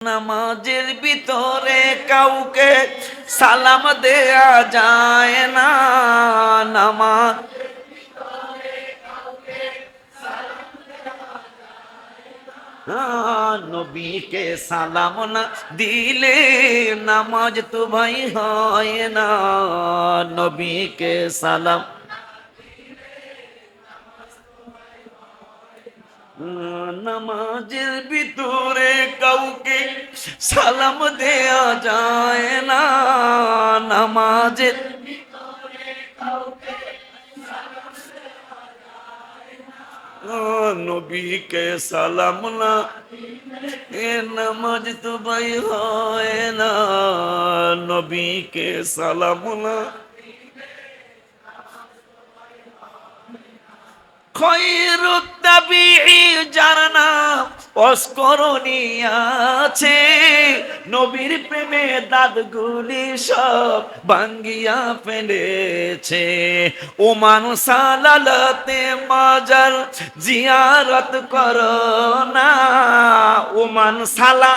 নামাজের ভিতরে কাউকে সালাম দেয়া যায় না। নামাজ নবীকে সালাম না দিলে নামাজ তো ভাই হয় না। নবীকে সালাম নামাজের ভিতরে কাউকে সালাম দেয়া যায় না। নামাজের নবীকে সালাম না, এ নামাজ তো ভাই হয় না। নবীকে সালাম না। খৈরুত্তাবি যার নাম অস্করণীয় আছে। নবীর প্রেমে দাঁতগুলি সব ভাঙ্গিয়া ফেলেছে। ও মানুষ সালালতে মাজার জিয়ারত করো না। ও মান সালা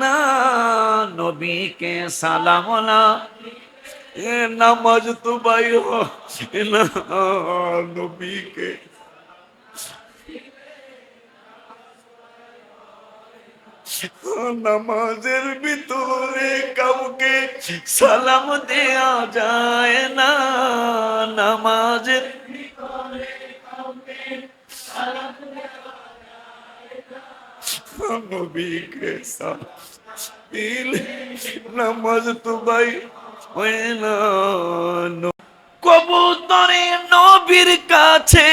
না, নবীকে সালাম নামাজ তো হয় না, নবীকে। নামাজের ভিতরে কাউকে সালাম দেয়া যায় না, নামাজের নবীকে সালাম নামাজ তো ভাই কবুতরে নবীর কাছে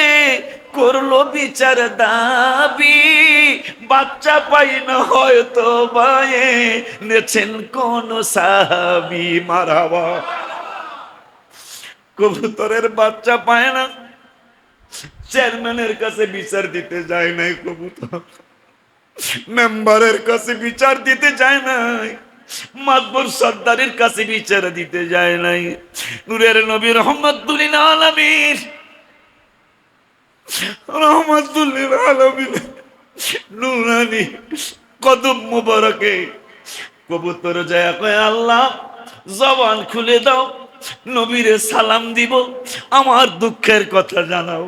করল বিচার দাবি। বাচ্চা পাই না হয়তো বায়ে নেছেন কোন সাহাবি মারাবা কবুতরের বাচ্চা পায় না। চেয়ারম্যানের কাছে বিচার দিতে যায় নাই কবুতর। মেম্বারের কাছে বিচার দিতে যায় নাই। মাতবর সর্দারের কাছে বিচার দিতে যায় নাই। নূরের নবী রহমতুল্লিল আলমীর রহমতুল্লিল আলমীর নুরানি কদম মুবারকে কবুতর যায় কয়, আল্লাহ, জবান খুলে দাও, নবীরে সালাম দিব, আমার দুঃখের কথা জানাব